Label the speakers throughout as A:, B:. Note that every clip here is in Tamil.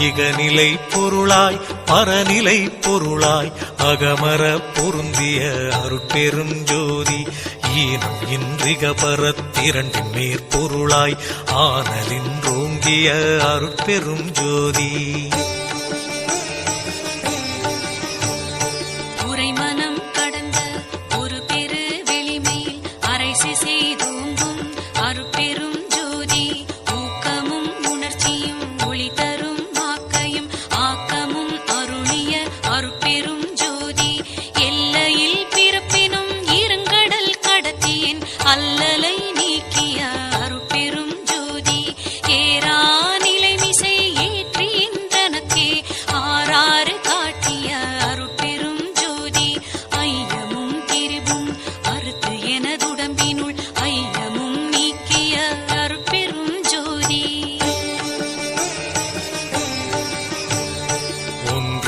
A: இகநிலை பொருளாய் பரநிலை பொருளாய் அகமர பொருந்திய அருட்பெரும் ஜோதி ஈனம் இன்றிக பரத்திரண்டின் மேற்பொருளாய் ஆனலின் ரோங்கிய அருட்பெரும் ஜோதி.
B: உரைமனம் கடந்த ஒரு பெரு வெளிமையில் அரைசி செய்தோங்கும்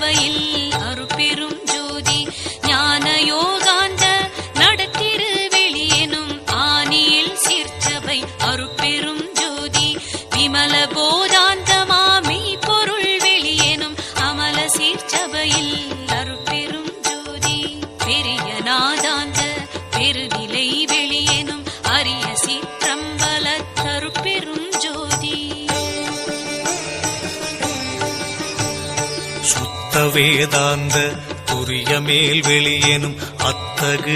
B: சிற்சபையில்
A: அத்த வேதாந்த துரிய மேல் வெளியெனும் அத்தகு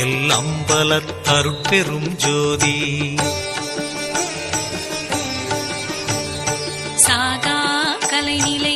A: எல் அம்பலத்தருட்பெரும் ஜோதி. சாகா கலைநிலை